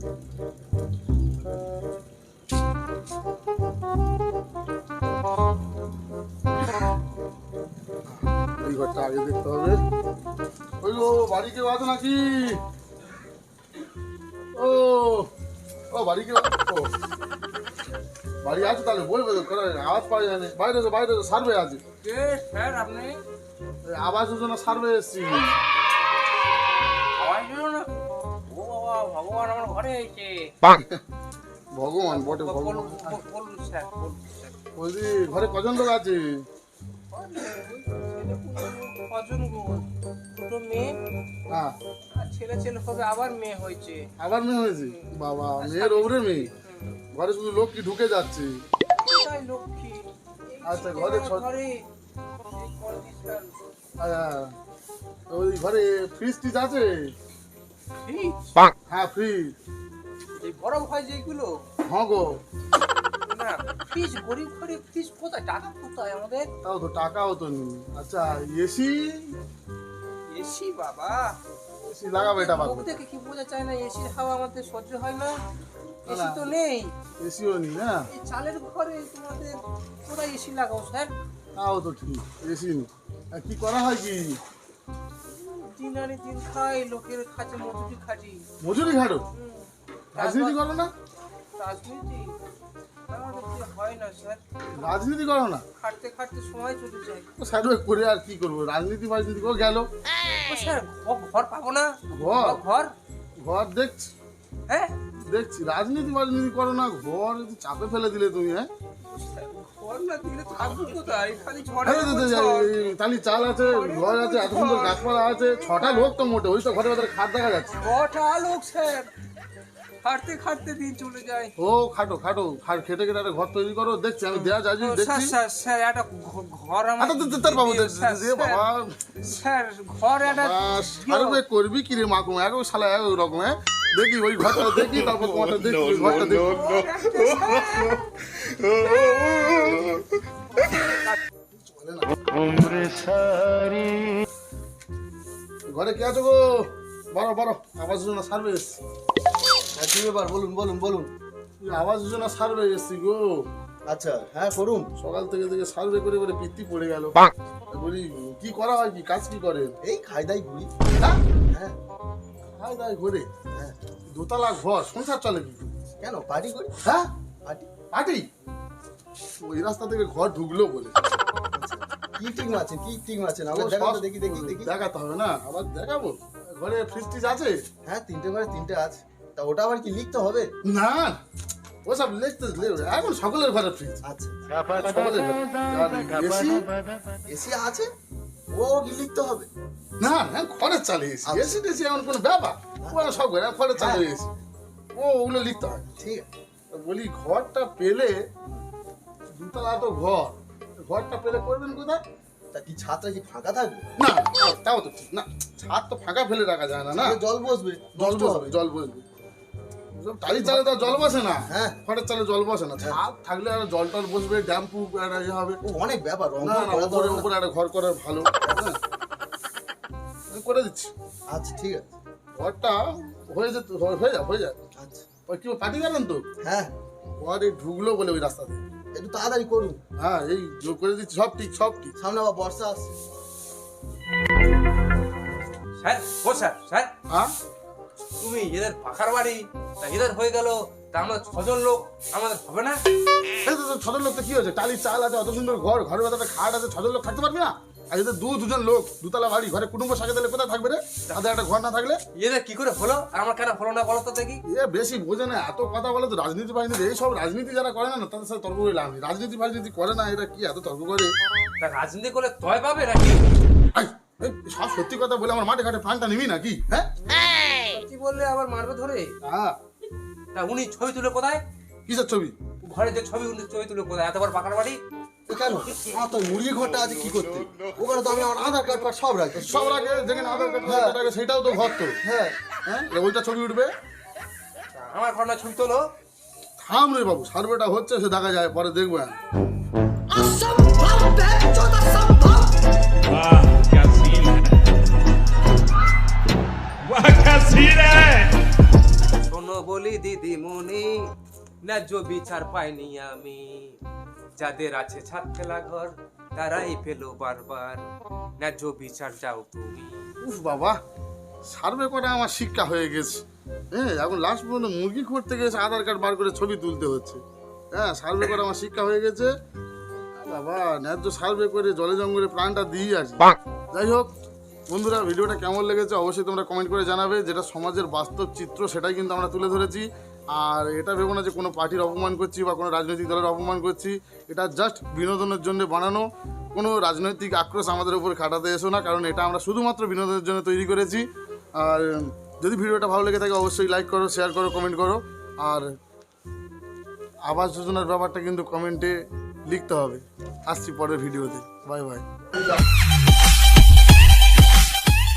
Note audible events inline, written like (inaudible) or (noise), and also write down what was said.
এই ঘরটা আগে দেখতে হবে। ওই গো বাড়ি কেউ আছে নাকি? ও ও বাড়ি কেউ বাড়ি আছে তাহলে বলবে তো আওয়াজ পাওয়া যায় না। বাইরে বাইরে সার্ভে আছে। স্যার আপনি? আবাস যোজনা সার্ভে এসছি। আওয়াজ দিল না। ও বাবা ভগবান আমার ঘরে এসে। ভগবান বটে ভগবান। বলুন, স্যার বলুন স্যার। বলছি ঘরে কজন লোক আছে? কজন গো? দুটো মেয়ে। হ্যাঁ। আর ছেলে ছেলে হবে আবার মেয়ে হয়েছে। আবার মেয়ে হয়েছে? বাবা মেয়ের ওপরে মেয়ে? ঘরে শুধু লোক কি ঢুকে যাচ্ছে। লক্ষ্মী? আচ্ছা, ঘরে ঘরে। হ্যাঁ ওই ঘরে ফ্রিজ টিজ আছে? হ্যাঁ ফ্রিজ এই গরম হয় যেগুলো হ্যাঁ গো। না ফ্রিজ গরিব ঘরে ফ্রিজ কোথায়? টাকা কোথায় আমাদের? তাও তো টাকাও তো নেই আচ্ছা এসি এসি বাবা। এসি লাগাবে এটা বাবা দেখে কি বোঝা যায় না এসির হাওয়া আমাদের সহ্য হয় না। এসি তো নেই। এসিও নেই না। এই চালের ঘরে তোমাদের কোথায় এসি লাগাও স্যার। তাও তো ঠিক এসি নেই। আর কি করা হয় কি? দিন আনি দিন খাই লোকের কাছে মজুরি খাটি মজুরি হুম। রাজনীতি করো না? রাজনীতি? আমাদের হয় না স্যার? রাজনীতি করো না? খাটতে খাটতে সময় চলে যায়। সাইডে করে আর কি করব? রাজনীতি ফাজনীতি করে গেল। ও স্যার ঘর পাবো না? ঘর? ঘর? ঘর দেখছি। হ্যাঁ? দেখছি। রাজনীতি ফাজনীতি করো না ঘর চাপে ফেলে দিলে তুমি হ্যাঁ? তালি চাল আছে ঘর আছে এত সুন্দর গাছপালা আছে ছটা লোক তো মোটে ওই তো ঘরের ভেতরে খাট দেখা যাচ্ছে। কটা লোক স্যার। খাটতে খাটতে দিন চলে যায়। ও খাটো খাটো খাট খেটে খেটে একটা ঘর তৈরি করো দেখছি আমি দেয়া যাচ্ছি দেখছি। স্যার স্যার একটা ঘর আমার তো তার বাবু দিও, বাবা। স্যার ঘর একটা সার্ভে করবি কি রে মাকুম এক শালা এক রকম হ্যাঁ? দেখি ওই ঘরটা দেখি তারপর (laughs) তোমারটা দেখি ওই ঘরটা দেখি। (laughs) ঘরে কে আছো গো? বড় বড় আবাস যোজনা সার্ভে এসছি। হ্যাঁ কি ব্যাপার? বলুন বলুন বলুন। আবাস যোজনা সার্ভে এসছি গো। আচ্ছা হ্যাঁ করুন। সকাল থেকে থেকে সার্ভে করে করে পিত্তি পড়ে গেল। বলি কি করা হয় কি? কাজ কি করে এই খাই দাই ঘুরি। হ্যাঁ? হ্যাঁ। খাই দাই ঘরে। দোতলা ঘর সংসার চলে কি কেন পার্টি করি? হ্যাঁ? পার্টি? পার্টি? ওই রাস্তা থেকে ঘর ঢুকলো বলে। কি টিম আছে কি টিম আছে না দেখান দেখি দেখি দেখি। দেখাতে হবে না আবার দেখাবো। ঘরে ফ্রিজ টিজ আছে? হ্যাঁ তিনটে ঘরে তিনটে আছে। তা ওটা আবার কি লিখতে হবে? না ওসব লিখতে এখন সকলের ঘরে ফ্রিজ আছে সকলের ঘরে। এসি? এসি আছে? ও লিখতে হবে। না হ্যাঁ খড়ের চালে এসি আচ্ছা। টেসি এমন কোনো ব্যাপার। ওরা সব ঘরে খড়ের চালে এসি ও ওগুলো লিখতে হয়। ঠিক আছে। বলি ঘরটা পেলে দুতলা তো ঘর। ঘরটা পেলে করবেন কোথায়? তা কি ছাদটা কি ফাঁকা থাকবে? না তাও- তো ঠিক না। ছাদ তো ফাঁকা ফেলে রাখা যায় না না? জল বসবে জল বসবে হবে। জল বসবে। সব টালির চালে তো আর জল বসে না। হ্যাঁ। খড়ের চালে জল বসে না। ছাদ থাকলে আর জল টল বসবে ড্যাম একটা ইয়ে হবে। অনেক ব্যাপার রং না না উপরে উপরে একটা ঘর করা ভালো। হ্যাঁ। করে দিচ্ছি। আচ্ছা ঠিক আছে। ঘরটা হয়ে যেত হয়ে যাবে হয়ে যাবে আচ্ছা। কি তো? হ্যাঁ। ঘরে ঢুকলো বলে ওই রাস্তা দিয়ে। একটু তাড়াতাড়ি করুন। হ্যাঁ এই যোগ করে দিচ্ছি সব ঠিক সব ঠিক। সামনে আবার বর্ষা আসছে। স্যার ও স্যার স্যার। হ্যাঁ? তুমি এদের পাখার বাড়ি তা এদের হয়ে গেল তা আমরা ছজন লোক আমাদের হবে না? ছজন লোক তো কি হয়েছে? টালির চাল আছে অত সুন্দর ঘর ঘরের ভেতরে খাট আছে ছজন লোক থাকতে পারবি না? আর এদের দু দুজন লোক দুতলা বাড়ি ঘরে কুটুম্ব সাথে দিলে কোথায় থাকবে রে? তাদের একটা ঘর না থাকলে? এদের কি করে হলো? আমার কেন হলো না বলো তো দেখি। এ বেশি বোঝে না এত কথা বলে তো রাজনীতি ফাজনীতি এই সব রাজনীতি যারা করে না তাদের সাথে তর্ক করে লাভ নেই। রাজনীতি ফাজনীতি করে না এরা কি এত তর্ক করে? তা রাজনীতি করলে তয় পাবে নাকি? সব সত্যি কথা বলে আমার মাঠে ঘাটে প্রাণটা নিবি নাকি? হ্যাঁ? কি বললে আবার মারবে ধরে? হ্যাঁ তা উনি ছবি তুলে কোথায়? কিসের ছবি? ঘরে যে ছবি উনি ছবি তুলে কোথায়? এতবার পাকার বাড়ি? কেন? তো ঘরটা ওখানে তো আমি আমার আধার কার্ড কার্ড সব সব রাখে আধার কার্ড রাখে হ্যাঁ। সেটাও তো ঘর হ্যাঁ। হ্যাঁ? ওইটা ছবি উঠবে? আমার ছবি তোলো। রে বাবু হচ্ছে সে দেখা যায় পরে দেখবেন বলি দিদিমণি ন্যায্য বিচার পাইনি আমি। যাদের আছে ছাদ ফেলা ঘর তারাই পেল বারবার। ন্যায্য বিচার যাও তুমি। উফ বাবা সার্ভে করা আমার শিক্ষা হয়ে গেছে। হ্যাঁ এখন লাস্ট পর্যন্ত মুরগি করতে গেছে আধার কার্ড বার করে ছবি তুলতে হচ্ছে। হ্যাঁ সার্ভে করা আমার শিক্ষা হয়ে গেছে। বাবা ন্যায্য সার্ভে করে জলে জঙ্গলে প্রাণটা দিই আর যাই হোক বন্ধুরা, ভিডিওটা কেমন লেগেছে অবশ্যই তোমরা কমেন্ট করে জানাবে। যেটা সমাজের বাস্তব চিত্র, সেটাই কিন্তু আমরা তুলে ধরেছি। আর এটা ভেবো না যে কোনো পার্টির অপমান করছি বা কোনো রাজনৈতিক দলের অপমান করছি। এটা জাস্ট বিনোদনের জন্য বানানো। কোনো রাজনৈতিক আক্রোশ আমাদের উপর খাটাতে এসো না, কারণ এটা আমরা শুধুমাত্র বিনোদনের জন্য তৈরি করেছি। আর যদি ভিডিওটা ভালো লেগে থাকে, অবশ্যই লাইক করো শেয়ার করো কমেন্ট করো। আর আবাস যোজনার ব্যাপারটা কিন্তু কমেন্টে লিখতে হবে। আসছি পরের ভিডিওতে। Bye bye